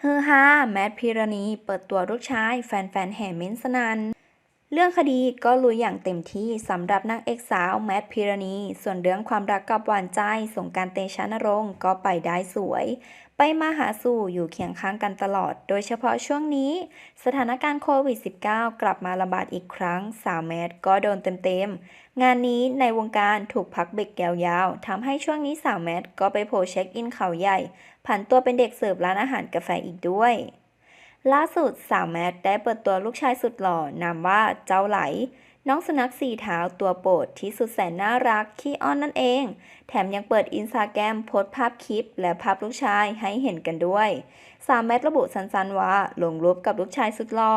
เฮือฮาแมทพิรณี เปิดตัวลูกชาย แฟนๆแห่เม้นสนัน เรื่องคดีก็ลุยอย่างเต็มที่สำหรับนางเอกสาวแมทพิรณี ส่วนเรื่องความรักกับหวานใจสงการเตชะนรงค์ก็ไปได้สวย ไปมาหาสู่อยู่เคียงข้างกันตลอด โดยเฉพาะช่วงนี้ สถานการณ์โควิด -19 กลับมาระบาดอีกครั้ง สาวแมทก็โดนเต็มๆ งานนี้ในวงการถูกพักเบรกยาวๆทำให้ช่วงนี้สาวแมทก็ไปโผล่เช็คอินเขาใหญ่ ผันตัวเป็นเด็กเสิร์ฟร้านอาหารกาแฟอีกด้วย ล่าสุดสาวแมทได้เปิดตัวลูกชายสุดหล่อนามว่าเจ้าไหล น้องสุนัขสี่เท้าตัวโปรดที่สุดแสนน่ารักขี้อ้อนนั่นเอง แถมยังเปิดอินสตาแกรมโพสภาพคลิป และภาพลูกชายให้เห็นกันด้วย สาวแมทระบุสั้นๆว่าลงรูปกับลูกชายสุดหล่อ